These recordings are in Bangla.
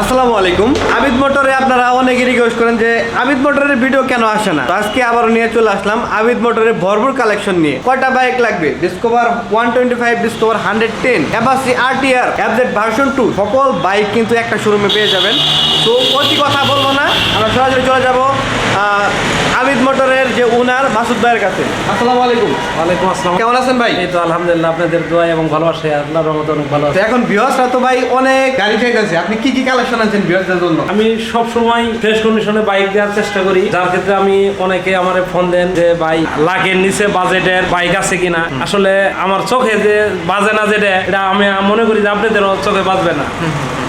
আসসালামু আলাইকুম। আবিদ মোটরে আপনারা অনেকে রিকোয়েস্ট করেন যে, আবিদ মোটরের ভিডিও কেন আসে না? তো আজকে আবার নিয়ে চলে আসলাম আবিদ মোটরের ভরপুর কালেকশন নিয়ে। কয়টা বাইক লাগবে? Discover one twenty five Discover hundred ten Apache R T R অ্যাবজেট version two সকল বাইক কিন্তু একটা শোরুমে পেয়ে যাবেন। তো অতি কথা বলব না, আমরা সরাসরি চলে যাব আবিদ মোটরের যে উনার মাসুদ ভাইয়ের কাছে। আসসালামু আলাইকুম। ওয়ালাইকুম আসসালাম। কেমন আছেন ভাই? এই তো আলহামদুলিল্লাহ আপনাদের দোয়া এবং ভালোবাসা আল্লাহর রহমতে অনেক ভালো আছে। এখন ভিউয়ার্সরা তো ভাই অনেক গাড়ি চাইতেছে। আপনি কি কি কালেকশন আছেন ভিউয়ার্সদের জন্য? আমি সব সময় ফ্রেশ কন্ডিশনে বাইক দেওয়ার চেষ্টা করি। যার ক্ষেত্রে আমি অনেকে আমার ফোন দেন যে ভাই লাখের নিচে বাজেটের বাইক আছে কিনা? আসলে আমার চোখে যে বাজে না যেটা এটা আমি মনে করি যে আপনাদেরও চোখে বাজবে না।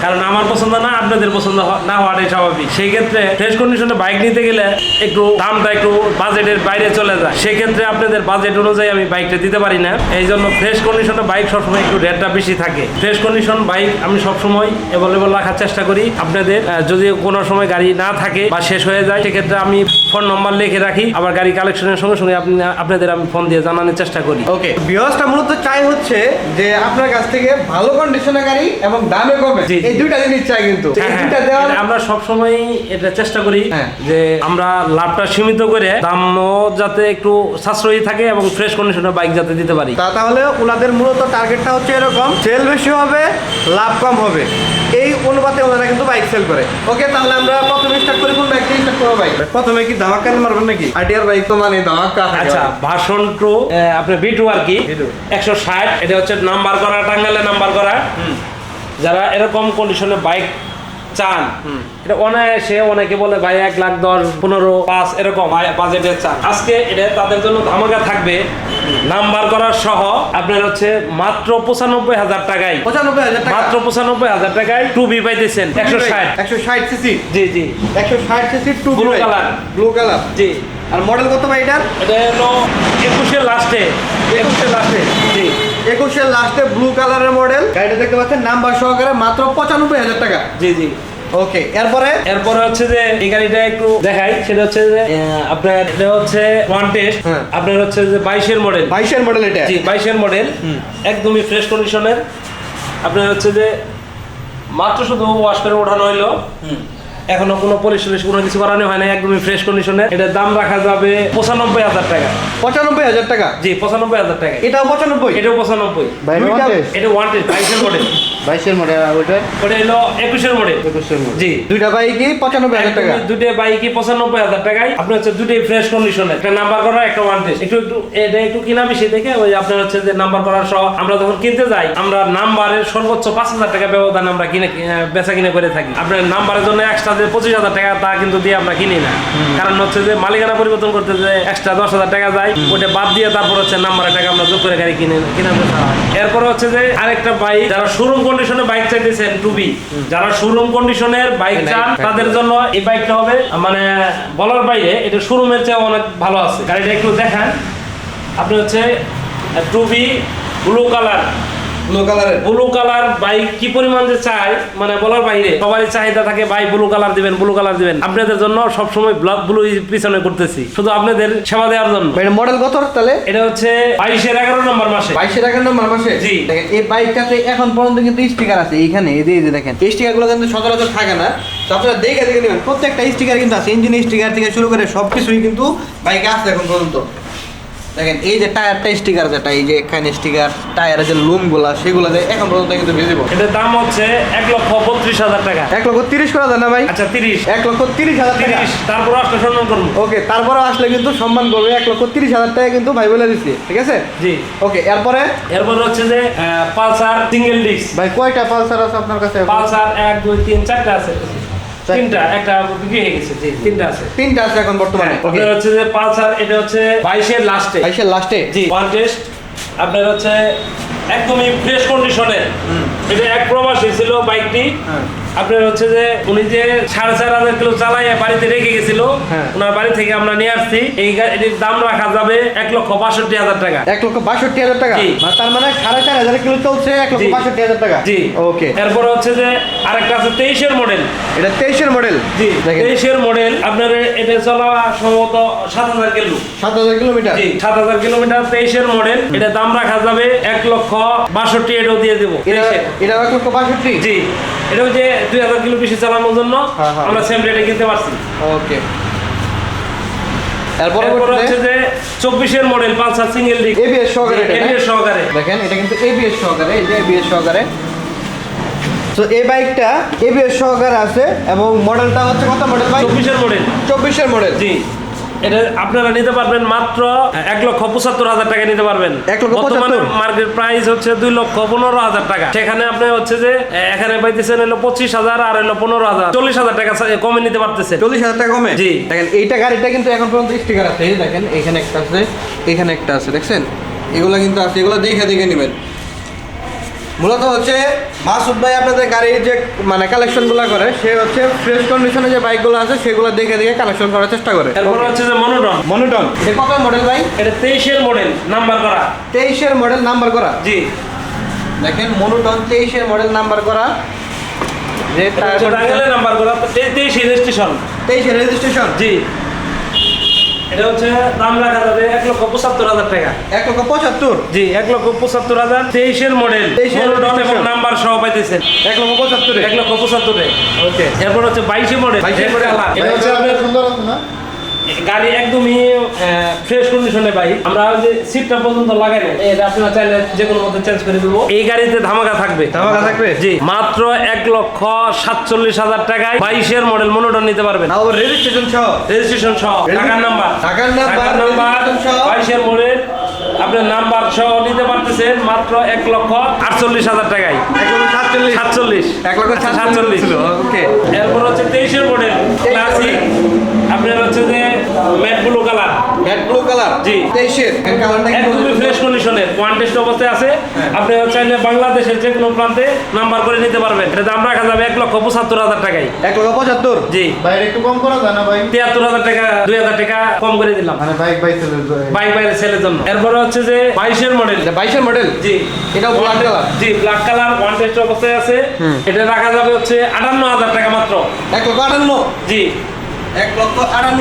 কারণ আমার পছন্দ না আপনাদের পছন্দ না হওয়াটাই স্বাভাবিক। সেই ক্ষেত্রে ফ্রেশ কন্ডিশনে বাইক নিতে গেলে একটু দামটা একটু বাজেটের বাইরে চলে যায়। সেক্ষেত্রে আপনাদের বাজেট অনুযায়ী আমি বাইকটা দিতে পারি না। এই জন্য ফ্রেশ কন্ডিশনে বাইক সবসময় একটু রেটটা বেশি থাকে। ফ্রেশ কন্ডিশন বাইক আমি সবসময় অ্যাভেলেবল রাখার চেষ্টা করি। আপনাদের যদি কোনো সময় গাড়ি না থাকে বা শেষ হয়ে যায় সেক্ষেত্রে আমি ফোন নম্বর লিখে রাখি। আবার গাড়ি কালেকশনের সঙ্গে সঙ্গে আপনি আপনাদের আমি ফোন দিয়ে জানানোর চেষ্টা করি। ওকে ভিউয়ার্সটা মূলত চাই হচ্ছে যে আপনার কাছ থেকে ভালো কন্ডিশনের গাড়ি এবং দামে কমে। এই দুইটা জিনিস চাই কিন্তু। এই হ্যাঁ, হ্যাঁ, দুইটা দেওয়ার এটা আমরা সবসময় এটা চেষ্টা করি হ্যাঁ। যে আমরা লাভটা সীমিত করে দামও যাতে একটু সাশ্রয়ী থাকে এবং ফ্রেশ কন্ডিশনের বাইক যাতে দিতে পারি। তা তাহলে ওনাদের মূলত টার্গেটটা হচ্ছে এরকম সেল বেশি হবে লাভ কম হবে। এই অনুপাতে ওনারা কিন্তু বাইক সেল করে। ওকে তাহলে আমরা প্রথমে স্টার্ট করি কোন বাইক স্টার্ট করব ভাই? প্রথমে কি ধামাকা মারবেন নাকি? আরটিআর বাইক তো মানে ধামাকা আচ্ছা। ভার্সন টু আপনার বি টু আর কি। একশো ষাট এটা হচ্ছে নাম্বার করা টাঙ্গালে নাম্বার করা। যারা এরকম কন্ডিশনে বাইক চান এটা অনায়াসে অনেকে বলে ভাই এক লাখ দশ পনেরো পাঁচ এরকম বাজেটের চান। আজকে এটা তাদের জন্য ধামাকা থাকবে। নাম্বার করার সহ আপনার হচ্ছে মাত্র পঁচানব্বই হাজার টাকায় পঁচানব্বই হাজার মাত্র পঁচানব্বই হাজার টাকায় টু বি পাইতেছেন একশো ষাট। একশো ষাট সিসি জি জি। একশো ষাট CC two blue color। Blue colour জি। আর মডেল কত ভাই এটার? এটা হলো একুশের লাস্টে একুশের লাস্টে জি। একুশের লাস্টে ব্লু কালারের মডেল গাড়িটা দেখতে পাচ্ছেন নাম্বার সহকারে মাত্র পঁচানব্বই হাজার টাকা। জি জি। ওকে এরপরে? এরপরে হচ্ছে যে এই গাড়িটা একটু দেখাই সেটা হচ্ছে যে আপনার এটা হচ্ছে ওয়ান টেস্ট হ্যাঁ। আপনার হচ্ছে যে বাইশের মডেল বাইশের মডেল এটা? জি বাইশের মডেল একদমই ফ্রেশ কন্ডিশনের আপনার হচ্ছে যে মাত্র শুধু ওয়াশ করে ওঠানো হইল। এখনও কোনো পলিশ টলিশ কোনো কিছু করানো হয় না একদমই ফ্রেশ কন্ডিশনে এটার দাম রাখা যাবে পঁচানব্বই হাজার টাকা। পঁচানব্বই হাজার টাকা? জি পঁচানব্বই হাজার টাকা। এটাও পঁচানব্বই? এটাও পঁচানব্বই। এটা ওয়ান্টেড বাইশের মডেল বাইশের মডেল আর ওটা হলো একুশের মডেল একুশের মডেল জি। দুইটা বাইকই পঁচানব্বই হাজার টাকা। দুটো বাইকই পঁচানব্বই হাজার টাকায়। আপনার হচ্ছে দুটোই ফ্রেশ কন্ডিশনে একটা নাম্বার করা একটা ওয়ান টেস্ট একটু একটু এটা একটু কিনা বেশি দেখে ওই আপনার হচ্ছে যে নাম্বার করার সহ আমরা যখন কিনতে যাই আমরা নাম্বারের সর্বোচ্চ পাঁচ হাজার টাকা ব্যবধান আমরা কিনে বেচা কিনে করে থাকি। আপনার নাম্বারের জন্য এক্সট্রা যে পঁচিশ হাজার টাকা তা কিন্তু দিয়ে আমরা কিনি না। কারণ হচ্ছে যে মালিকানা পরিবর্তন করতে যে এক্সট্রা দশ হাজার টাকা যায় ওটা বাদ দিয়ে তারপর হচ্ছে নাম্বারের টাকা আমরা যোগ করে গাড়ি কিনে কিনে এরপরে হচ্ছে যে আরেকটা বাইক যারা শোরুম কন্ডিশনে বাইক চাইতেছেন টুবি যারা শোরুম কন্ডিশনের বাইক চান তাদের জন্য এই বাইকটা হবে মানে বলার বাইরে এটা শোরুমের চেয়ে অনেক ভালো আছে। গাড়িটা একটু দেখেন। আপনি হচ্ছে টুবি ব্লু কালার ব্লু কালারের ব্লু কালার বাইক কি পরিমাণ যে চাই মানে বলার বাইরে। সবাই চাহিদা থাকে ভাই ব্লু কালার দিবেন ব্লু কালার দিবেন। আপনাদের জন্য সবসময় ব্লু পিছনে করতেছি। শুধু আপনাদের সেবা দেওয়ার জন্য। ভাই মডেল কত তাহলে? এটা হচ্ছে বাইশের এগারো নম্বর মাসে। বাইশের টাকার নম্বর মাসে? জি। দেখেন এই বাইকটাতে এখন পর্যন্ত কিন্তু স্টিকার আছে। এইখানে এই যে এই যে দেখেন এই স্টিকারগুলো কিন্তু সচরাচর থাকে না। তো আপনারা দেখে দেখে নেবেন প্রত্যেকটা স্টিকার কিন্তু আছে। ইঞ্জিন স্টিকার থেকে শুরু করে সব কিছুই কিন্তু বাইকে আছে এখন পর্যন্ত। দেখেন এই যে টায়ারটা স্টিকার যেটা এই যে এখানে স্টিকার টায়ারের যে লুমগুলা সেগুলো এখন পর্যন্ত কিন্তু ভিজিবল এটার দাম হচ্ছে এক লক্ষ বত্রিশ হাজার টাকা। এক লক্ষ তিরিশ করা যায় না ভাই? আচ্ছা তিরিশ। এক লক্ষ তিরিশ হাজার তিরিশ তারপর আসলে সম্মান করব। ওকে তারপরে আসলে কিন্তু সম্মান করবে এক লক্ষ তিরিশ হাজার টাকা কিন্তু ভাই বলে দিচ্ছে ঠিক আছে? জি। ওকে এরপরে? এরপর হচ্ছে যে পালসার সিঙ্গেল ডিস্ক ভাই কয়টা পালসার আছে আপনার কাছে পালসার এক দুই তিন চারটা আছে। তিনটা একটা বিক্রি হয়ে গেছে জি তিনটা আছে। তিনটা আছে এখন বর্তমানে। ওকে হচ্ছে যে পালসার এটা হচ্ছে বাইশের লাস্টে বাইশের লাস্টে জি ওয়ান টেস্ট আপনার হচ্ছে একদমই ফ্রেশ কন্ডিশনের এটা এক প্রবাসী ছিল বাইকটি। হ্যাঁ। আপনার হচ্ছে যে উনি যে সাড়ে চার হাজার কিলো চালাইয়া বাড়িতে রেখে গেছিল হ্যাঁ। ওনার বাড়ি থেকে আমরা নিয়ে আসছি। এই গাড়ির দাম রাখা যাবে এক লক্ষ বাষট্টি হাজার টাকা। এক লক্ষ বাষট্টি হাজার টাকা? মানে তার মানে সাড়ে চার হাজার কিলো চলছে এক লক্ষ বাষট্টি হাজার টাকা? জি। ওকে। এরপর হচ্ছে যে আরেকটা আছে তেইশের মডেল এটা তেইশের মডেল জি তেইশের মডেল আপনার এটা চলা সম্ভবত সাত হাজার কিলো। সাত হাজার কিলোমিটার? জি সাত হাজার কিলোমিটার তেইশের মডেল এটা দাম রাখা যাবে এক লক্ষ বাষট্টি এটাও দিয়ে দেবো এটা এটা এক লক্ষ বাষট্টি? জি এটা হচ্ছে দুই হাজার কিলো বেশি চালানোর জন্য হ্যাঁ, হ্যাঁ। আমরা সেম রেটে কিনতে পারছি। ওকে। এরপর হচ্ছে যে চব্বিশের model Pulsar single disc ABS সহকারে? এবিএস সহকারে। দেখেন এটা কিন্তু এবিএস সহকারে এই যে এবিএস সহকারে। তো এই বাইকটা এবিএস সহকারে আছে এবং মডেলটা হচ্ছে কত মডেল ভাই? চব্বিশের মডেল চব্বিশের মডেল জি। এটা আপনারা নিতে পারবেন মাত্র এক লক্ষ পঁচাত্তর হাজার টাকা নিতে পারবেন। বর্তমানে মার্কেট প্রাইস হচ্ছে দুই লক্ষ পনেরো হাজার টাকা। সেখানে আপনি হচ্ছে যে এখানে পাইতেছেন হলো পঁচিশ হাজার আর হলো পনেরো হাজার। চল্লিশ হাজার টাকা কমে নিতে পারতেছেন। চল্লিশ হাজার টাকা কমে? জি। দেখেন এইটা গাড়িটা কিন্তু এখন পর্যন্ত স্টিকার আছে। দেখেন এখানে একটা আছে এখানে একটা আছে দেখছেন? এগুলো কিন্তু আছে এগুলো দেখে দেখে নেবেন। মূলত হচ্ছে মাসুদ ভাই আপনাদের গাড়ির যে মানে কালেকশনগুলো করে সে হচ্ছে ফ্রেশ কন্ডিশনে যে বাইকগুলো আছে সেগুলো দেখে দেখে কালেকশন করার চেষ্টা করে। এরপর হচ্ছে যে মনোটন মনোটন এটা কত মডেল ভাই? এটা তেইশের মডেল নাম্বার করা। তেইশের মডেল নাম্বার করা? জি। দেখেন মনোটন তেইশের মডেল নাম্বার করা। যে টাঙ্গাইলের নাম্বার করা তেইশ রেজিস্ট্রেশন তেইশের রেজিস্ট্রেশন জি। এটা হচ্ছে দাম রাখা যাবে এক লক্ষ পঁচাত্তর হাজার টাকা। এক লক্ষ পঁচাত্তর? জি এক লক্ষ পঁচাত্তর হাজার তেইশের মডেল 23 এর এবং নাম্বার সহ পাইতেছেন। এক লক্ষ পঁচাত্তরে? এক লক্ষ পঁচাত্তরে। ওকে এরপর হচ্ছে বাইশে মডেল 22 model। এটা হচ্ছে আপনার সুন্দর না? গাড়ি একদমই ফ্রেশ কন্ডিশনে পাই আমরা যে সিটটা পর্যন্ত লাগাই নাই এটা আপনারা চাইলে যে কোনো মতো চেঞ্জ করে দেবো এই গাড়িতে ধামাকা থাকবে। ধামাকা থাকবে? জি মাত্র এক লক্ষ সাতচল্লিশ হাজার টাকায় বাইশের মডেল মনোটন নিতে পারবেন। রেজিস্ট্রেশন সহ? রেজিস্ট্রেশন সহ টাকার নাম্বার টাকার নাম্বার, টাকার নাম্বার বাইশের মডেল আপনার নাম্বার সহ নিতে পারতেছেন মাত্র এক লক্ষ আটচল্লিশ হাজার টাকায়। এক লক্ষ সাতচল্লিশ। সাতচল্লিশ। এক লক্ষ সাতচল্লিশ ওকে এরপর হচ্ছে তেইশের মডেল ক্লাসিক আপনার হচ্ছে যে matte blue colour matte blue colour জি। তেইশের। একদমই ফ্রেশ কন্ডিশনের ওয়ান টেস্ট অবস্থায় আছে। আপনি চাইলে বাংলাদেশের যে কোনো প্রান্তে নাম্বার করে নিতে পারবেন। এটা দাম রাখা যাবে এক লক্ষ পঁচাত্তর হাজার টাকায়। এক লক্ষ পঁচাত্তর? জি। বাইরে একটু কম করা যায় না ভাই? তিয়াত্তর হাজার টাকা দুই হাজার টাকা কম করে দিলাম। মানে বাইক বাইক বাইক জন্য। এরপরে হচ্ছে যে বাইশের মডেল বাইশের মডেল জি। এটাও black color? জি ব্ল্যাক কালার ওয়ান টেস্ট অবস্থায় আছে। এটা রাখা যাবে হচ্ছে আটান্ন হাজার টাকা মাত্র। এক লক্ষ আটান্ন? জি। এক লক্ষ আটান্ন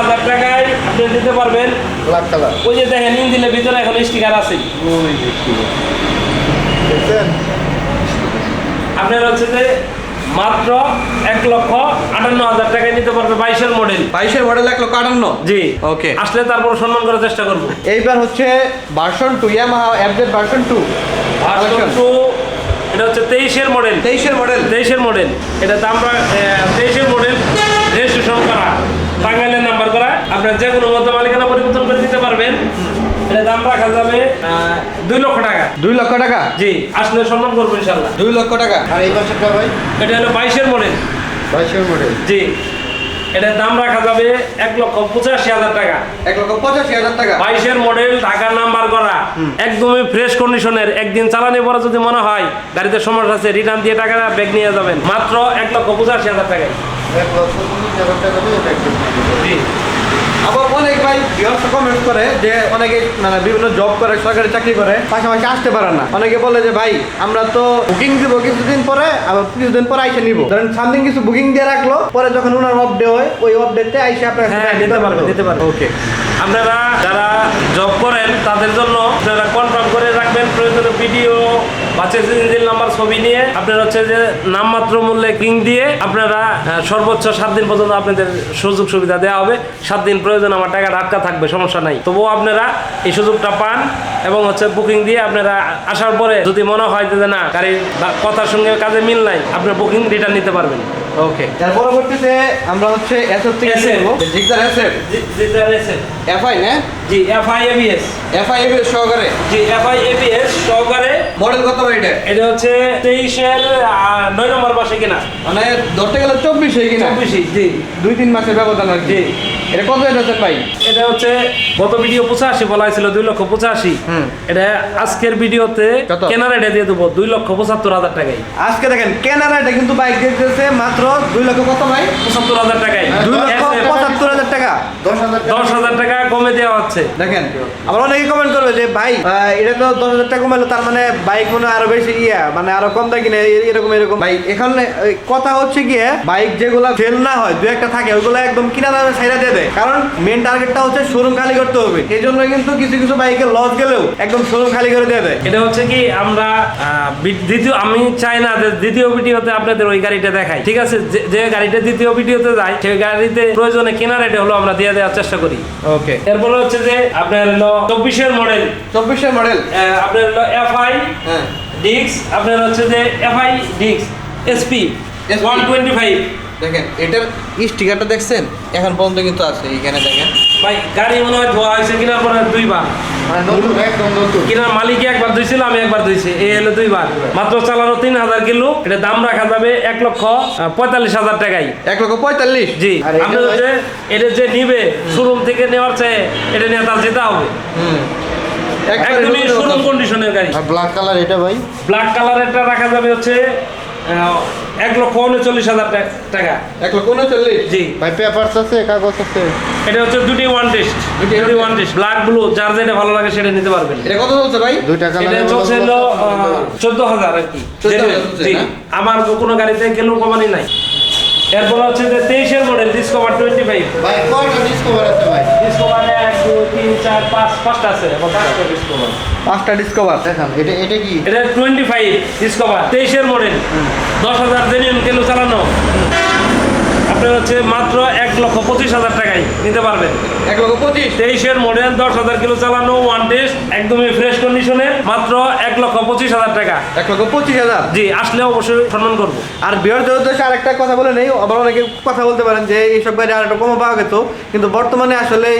হাজার টাকায় আপনি দিতে পারবেন। ব্ল্যাক কালার ওই যে দেখেন ইঞ্জিনের ভিতরে এখন স্টিকার আছে। আপনার হচ্ছে যে মাত্র এক লক্ষ আটান্ন হাজার টাকায় নিতে পারবে বাইশের মডেল বাইশের মডেল এক লক্ষ আটান্ন? জি। ওকে আসলে তারপর সম্মান করার চেষ্টা করব। এইবার হচ্ছে version two Yamaha FZ version two আর একটু এটা হচ্ছে তেইশের মডেল তেইশের মডেল তেইশের মডেল এটা দাম তেইশের মডেল রেজিস্ট্রেশন করা। টাঙ্গাইলের নাম্বার করা। আপনার যে কোনো মধ্যে দাম রাখা যাবে দুই লক্ষ টাকা। দুই লক্ষ টাকা? জি আসলে সম্মান করব ইনশাল্লাহ। দুই লক্ষ টাকা? আর এই পাশেরটা ভাই? এটা হলো বাইশের মডেল। বাইশের মডেল? জি। এটার দাম রাখা যাবে এক লক্ষ পঁচাশি হাজার টাকা। এক লক্ষ পঁচাশি হাজার টাকা? বাইশের মডেল ঢাকার নাম্বার করা। একদমই ফ্রেশ কন্ডিশনের একদিন চালানি পরে যদি মনে হয় গাড়িতে সমস্যা আছে রিটার্ন দিয়ে টাকা ব্যাগ নিয়ে যাবেন। মাত্র এক লক্ষ পঁচাশি হাজার টাকায়। এক লক্ষ পঁচিশ হাজার টাকা জি। আবার অনেক ভাই বিহস্ত কমেন্ট করে যে অনেকে মানে বিভিন্ন জব করে সরকারি চাকরি করে পাশাপাশি আসতে পারে না। অনেকে বলে যে ভাই আমরা তো বুকিং দিব কিছুদিন পরে আবার কিছুদিন পরে আইসে নিব। ধরেন সামথিং কিছু বুকিং দিয়ে রাখল পরে যখন ওনার ডে হয় ওই ডেতে আইসে আপনার হ্যাঁ নিতে পারবেন নিতে পারবেন ওকে আপনারা যারা জব করেন তাদের জন্য আপনারা কনফার্ম করে রাখবেন প্রয়োজনীয় ভিডিও নাম্বার ছবি নিয়ে আপনার হচ্ছে যে নামমাত্র মূল্যে কিং দিয়ে আপনারা সর্বোচ্চ সাত দিন পর্যন্ত আপনাদের সুযোগ সুবিধা দেওয়া হবে। সাত দিন প্রয়োজন, আমার টাকা আটকা থাকবে, সমস্যা নাই। তবুও আপনারা এই সুযোগটা পান এবং হচ্ছে বুকিং দিয়ে আপনারা আসার পরে যদি মনে হয় যে না, গাড়ির কথার সঙ্গে কাজে মিল নাই, আপনার বুকিং রিটার্ন নিতে পারবেন। ওকে তার পরবর্তীতে আমরা হচ্ছে এসএফ থেকে করব। Gixxer SF Gixxer SF FI না? জি এফআই এবিএস এফআই এবিএস সহকারে? জি এফআই এবিএস সহকারে। মডেল কত এটা? এটা হচ্ছে তেইশের নয় নম্বর মাসে কিনা? মানে ধরতে গেলে 24 এ কিনা? চব্বিশই জি। দুই তিন মাসের ব্যবধান আর কি। জি। এটা কত ভাই? এটা হচ্ছে গত ভিডিও পঁচাশি বলা হয়েছিল দুই লক্ষ পঁচাশি। এটা আজকের ভিডিওতে কত? কেনার এটা দিয়ে দেবো দুই লক্ষ পঁচাত্তর হাজার টাকায়। আজকে দেখেন কেনারা এটা কিন্তু বাইক দেখতেছে মাত্র দুই লক্ষ কত ভাই? পঁচাত্তর হাজার টাকায়। দুই লক্ষ পঁচাত্তর হাজার টাকা। দশ হাজার টাকা। কমে দেওয়া হচ্ছে। দেখেন আবার অনেকে কমেন্ট করবে যে ভাই এটা তো দশ হাজার টাকা কমালো তার মানে বাইক মনে আরও বেশি ইয়া মানে আরও কম দামি কিনে এ- এরকম এরকম। ভাই এখানে কথা হচ্ছে গিয়ে বাইক যেগুলো ফেল না হয় দু একটা থাকে ওইগুলো একদম কিনা দামে সাইডা দিয়ে দেয় কারণ মেন টার্গেটটা হচ্ছে শোরুম খালি করতে হবে। এই জন্য কিন্তু কিছু কিছু বাইকের লস গেলেও একদম শোরুম খালি করে দিয়ে দেয়। এটা হচ্ছে কি আমরা দ্বিতীয় আমি চাই না যে দ্বিতীয় ভিডিওতে আপনাদের ওই গাড়িটা দেখাই। ঠিক আছে? যে- গাড়িটা দ্বিতীয় ভিডিওতে যায় সেই গাড়িতে প্রয়োজনে কেনা রেটে হলো আমরা দিয়ে দেওয়ার চেষ্টা করি। ওকে। এরপরে হচ্ছে যে আপনার হলো চব্বিশের মডেল চব্বিশের মডেল আপনার হলো এফআই হ্যাঁ। ডিক্স আপনার হচ্ছে যে এফআই ডিক্স এসপি ওয়ান টোয়েন্টি ফাইভ দেখেন এটার স্টিকারটা দেখছেন? এখন পর্যন্ত কিন্তু আছে এখানে দেখেন। ভাই গাড়ি মনে হয় ধোয়া হয়েছে কেনার পরে দুইবার। মানে নতুন একদম নতুন। কেনার মালিক একবার ধুইছিল আমি একবার ধুইছি। এই হলো দুইবার। মাত্র চালানো তিন হাজার কিলো এটা দাম রাখা যাবে এক লক্ষ পঁয়তাল্লিশ হাজার টাকাই এক লক্ষ পঁয়তাল্লিশ? জি এটা আপনি হচ্ছে এটা যে নিবে শোরুম থেকে নেওয়ার চেয়ে এটা নিয়ে তার যেতে হবে। হুম। একদমই শোরুম কন্ডিশনের গাড়ি। ব্ল্যাক কালার এটা ভাই? ব্ল্যাক কালারেরটা রাখা যাবে হচ্ছে এক লক্ষ উনচল্লিশ হাজার টাকা। এক লক্ষ উনচল্লিশ? জি। ভাই পেপারস আছে কাগজ আছে? এটা হচ্ছে দুটি ওয়ান টেস্ট। দুটি ওয়ান টেস্ট। ব্ল্যাক ব্লু যার যেটা ভালো লাগে সেটা নিতে পারবেন। এটা কত চলছে ভাই? দুইটা এটা চলছে হলো চোদ্দ হাজার আর কি। 14,000 Genuine, চলছে, জি না? আমার কোনো গাড়িতে গেলেও কমানি নাই। এরপর হচ্ছে যে তেইশের মডেল ডিসকভার টোয়েন্টি ফাইভ ভাই কয়টা ডিসকভার আছে ভাই? ডিসকভারে এক দুই তিন চার পাঁচ পাঁচটা আছে। পাঁচটা ডিসকভার পাঁচটা ডিসকভার দেখান এটা এটা কি? এটা টোয়েন্টি ফাইভ ডিসকভার তেইশের মডেল দশ হাজার জেনুইন কেন চালানো। আপনার হচ্ছে মাত্র এক লক্ষ পঁচিশ হাজার টাকায় নিতে পারবেন। এক লক্ষ পঁচিশ? তেইশের মডেল দশ হাজার কিলো চালানো ওয়ান টেস্ট একদমই ফ্রেশ কন্ডিশনের মাত্র এক লক্ষ পঁচিশ হাজার টাকা। এক লক্ষ পঁচিশ হাজার? জি আসলে অবশ্যই সম্মান করব। আর বিহারদের উদ্দেশ্যে আরেকটা কথা বলে নেই আবার অনেকে কথা বলতে পারেন যে এইসব গাড়ি আর একটু কমে পাওয়া যেত কিন্তু বর্তমানে আসলে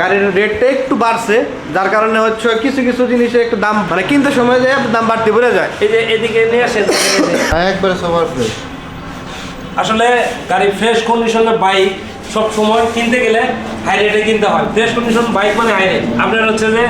গাড়ির রেটটা একটু বাড়ছে যার কারণে হচ্ছে কিছু কিছু জিনিসের একটু দাম মানে কিনতে সময় যায় দাম বাড়তে বেড়ে যায়। এই যে এদিকে নিয়ে আসেন। হ্যাঁ একবারে সবার ফ্রেশ আসলে গাড়ি ফ্রেশ কন্ডিশনে বাইক সব সময় কিনতে গেলে হাই রেটে কিনতে হয়। ফ্রেশ কন্ডিশন বাইক মানে হাই রেট আপনার হচ্ছে যে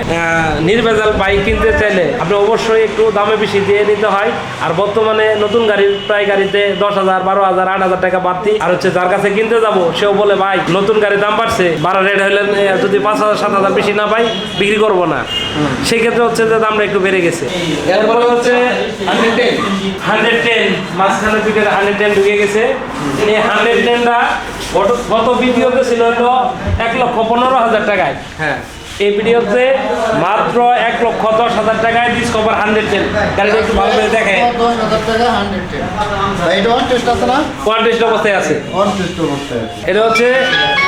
নির্ভেজাল বাইক কিনতে চাইলে আপনি অবশ্যই একটু দামে বেশি দিয়ে নিতে হয়। আর বর্তমানে নতুন গাড়ির প্রায় গাড়িতে দশ হাজার বারো হাজার আট হাজার টাকা বাড়তি। আর হচ্ছে যার কাছে কিনতে যাব সেও বলে ভাই নতুন গাড়ির দাম বাড়ছে। বারো রেট হলে যদি পাঁচ হাজার সাত হাজার বেশি না পাই বিক্রি করব না। সেক্ষেত্রে হচ্ছে যে দামটা একটু বেড়ে গেছে। এরপরে হচ্ছে হান্ড্রেড টেন। মাঝখানে দুইটা হান্ড্রেড টেন ঢুকে গেছে। এই হান্ড্রেড টেনটা গত ভিডিওতে ছিল এক লক্ষ পনেরো হাজার টাকায়। হ্যাঁ। এই ভিডিওতে মাত্র এক লক্ষ দশ হাজার টাকায় ডিসকভার হান্ড্রেড টেন গাড়িটা একটু ভালো করে দেখে অবস্থায় আছে। এটা হচ্ছে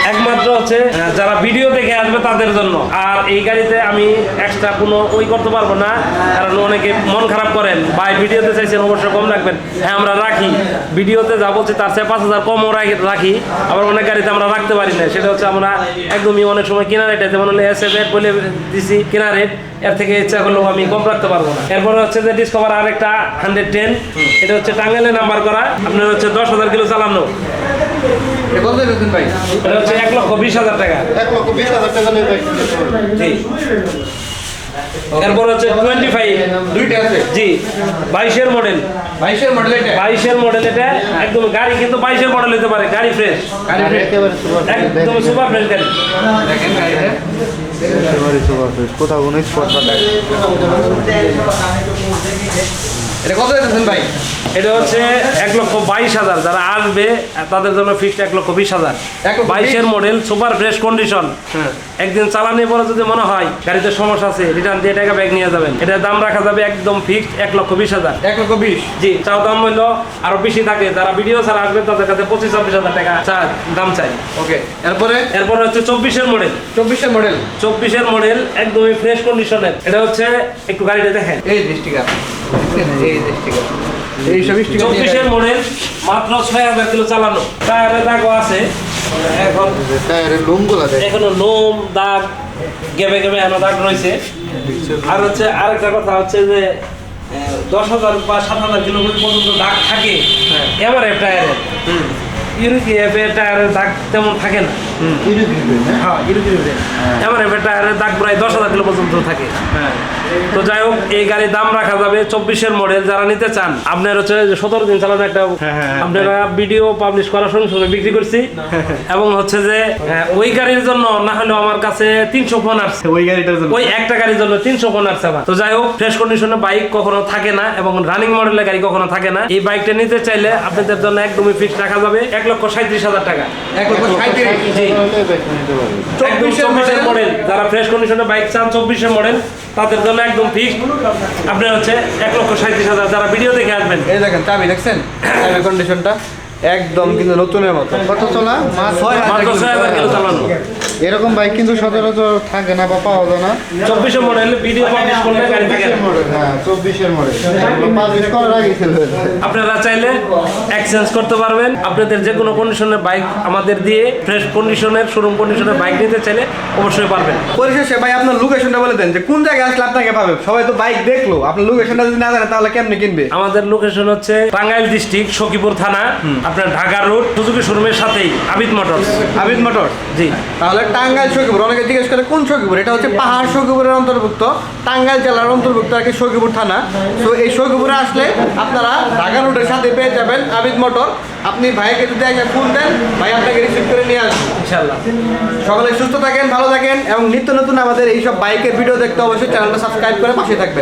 একমাত্র হচ্ছে যারা ভিডিও দেখে আসবে তাদের জন্য। আর এই গাড়িতে আমি এক্সট্রা কোনো ওই করতে পারব না কারণ অনেকে মন খারাপ করেন। বা ভিডিওতে চাইছেন অবশ্যই কম রাখবেন। হ্যাঁ আমরা রাখি। ভিডিওতে যা বলছি তার চেয়ে পাঁচ হাজার কমও রাখি- রাখি। আবার অনেক গাড়িতে আমরা রাখতে পারি না। সেটা হচ্ছে আমরা একদমই অনেক সময় কেনা রেটে যেমন হলো এস এফ বলে দিছি কেনা রেট এর থেকে ইচ্ছা করলেও আমি কম রাখতে পারব না। এরপরে হচ্ছে যে ডিসকভার আরেকটা হান্ড্রেড টেন এটা হচ্ছে টাঙ্গাইলে নাম্বার করা আপনার হচ্ছে দশ হাজার কিলো চালানো। এটা ভাই? এটা হচ্ছে এক লক্ষ বিশ হাজার টাকা। এক লক্ষ বিশ হাজার টাকা জি। এরপর হচ্ছে টোয়েন্টি ফাইভ দুইটা আছে? জি। বাইশের মডেল বাইশের মডেল এটা? বাইশের মডেল এটা একদম গাড়ি কিন্তু বাইশের মডেল হতে পারে গাড়ি ফ্রেশ আর একদম সুপার ফ্রেশ গাড়ি। একেবারে সুপার ফ্রেশ কোথাও কোনো স্পট বা এটা কত দিয়েছেন ভাই? এটা হচ্ছে এক লক্ষ বাইশ হাজার। যারা আসবে তাদের জন্য ফিক্সড এক লক্ষ বিশ হাজার। এক লক্ষ বিশ? বাইশের মডেল সুপার ফ্রেশ কন্ডিশন হ্যাঁ। একদিন চালানোর পরে যদি মনে হয় গাড়িতে সমস্যা আছে রিটার্ন দিয়ে টাকা ব্যাগ নিয়ে যাবেন। এটার দাম রাখা যাবে একদম ফিক্সড এক লক্ষ বিশ হাজার। এক লক্ষ বিশ? জি চাও দাম হইল আরও বেশি থাকে। যারা ভিডিও ছাড়া আসবে তাদের কাছে পঁচিশ ছাব্বিশ হাজার টাকা দাম চাই। ওকে এরপরে? এরপর হচ্ছে চব্বিশের মডেল চব্বিশের মডেল চব্বিশের মডেল একদমই ফ্রেশ কন্ডিশনের এটা হচ্ছে একটু গাড়িটা দেখেন। এই যে চব্বিশের মডেল মাত্র ছয় হাজার কিলো চালানো। টায়ারের দাগও আছে। এখন টায়ারের লোমগুলা এখনও লোম দাগ গেবে গেবে এখনও দাগ রয়েছে। আর হচ্ছে আরেকটা কথা হচ্ছে যে দশ হাজার বা সাত হাজার কিলো পর্যন্ত দাগ থাকে হ্যাঁ। এবারে টায়ারের ইউরিক এফের টায়ারের দাগ তেমন থাকে না। হ্যাঁ? হ্যাঁ ইউরিক এফের এমন এফের টায়ারের দাগ প্রায় দশ হাজার কিলো পর্যন্ত থাকে। হ্যাঁ। তো যাই হোক এই গাড়ির দাম রাখা যাবে চব্বিশের মডেল যারা নিতে চান আপনার হচ্ছে সতেরো দিন চালানো একটা হ্যাঁ, হ্যাঁ, হ্যাঁ। আপনারা ভিডিও পাবলিশ করার সঙ্গে সঙ্গে বিক্রি করছি। এবং হচ্ছে যে ওই গাড়ির জন্য না হলেও আমার কাছে তিনশো ফোন আসছে ওই গাড়িটার জন্য? ওই একটা গাড়ির জন্য তিনশো ফোন আসছে আমার। তো যাই হোক ফ্রেশ কন্ডিশনে বাইক কখনো থাকে না এবং রানিং মডেলের গাড়ি কখনো থাকে না। এই বাইকটা নিতে চাইলে আপনাদের জন্য একদমই ফিক্স রাখা যাবে। এক লক্ষ সাঁত্রিশ হাজার টাকা। এক লক্ষ সাঁইত্রিশ জি। নিতে পারবে একদম 24 চব্বিশের মডেল যারা ফ্রেশ কন্ডিশনে বাইক চান চব্বিশের মডেল তাদের জন্য একদম ফিক্স আপনার হচ্ছে এক লক্ষ সাঁত্রিশ হাজার। যারা ভিডিও দেখে আসবেন। এই দেখেন চাবি দেখছেন? চাবির কন্ডিশনটা একদম কিন্তু নতুনের মতো। কত চলা? ছয় ছয় হাজার কিলো চালানো। এরকম বাইক কিন্তু সচরাচর থাকে না বা পাওয়া যায় না। চব্বিশের মডেল ভিডিও পাবলিশ করলে গাড়ি থাকে। হ্যাঁ চব্বিশের মডেল পাবলিশ করার আগে আপনারা চাইলে এক্সচেঞ্জ করতে পারবেন। আপনাদের যে কোনো কন্ডিশনের বাইক আমাদের দিয়ে ফ্রেশ কন্ডিশনের শোরুম কন্ডিশনের বাইক নিতে চাইলে অবশ্যই পারবেন। পরিশেষে ভাই আপনার লোকেশনটা বলে দেন যে কোন জায়গায় আসলে আপনাকে পাবে? সবাই তো বাইক দেখল। আপনার লোকেশনটা যদি না জানে তাহলে কেমনে কিনবে? আমাদের লোকেশন হচ্ছে টাঙ্গাইল ডিস্ট্রিক্ট সখীপুর থানা আপনার ঢাকা রোড সুজুকি শোরুমের সাথেই আবিদ মোটরস আবিদ মোটর জি। তাহলে টাঙ্গাইল সখীপুর অনেকে জিজ্ঞেস করে কোন সখীপুর? এটা হচ্ছে পাহাড় সখীপুরের অন্তর্ভুক্ত টাঙ্গাইল জেলার অন্তর্ভুক্ত আর কি সখীপুর থানা। তো এই সখীপুরে আসলে আপনারা ঢাকা রোডের সাথে পেয়ে যাবেন আবিদ মোটর। আপনি ভাইকে যদি একটা ফোন দেন ভাই আপনাকে রিসিভ করে নিয়ে আসবে। ইনশাল্লাহ সকলে সুস্থ থাকেন ভালো থাকেন এবং নিত্য নতুন আমাদের এইসব বাইকের ভিডিও দেখতে অবশ্যই চ্যানেলটা সাবস্ক্রাইব করে পাশে থাকবেন।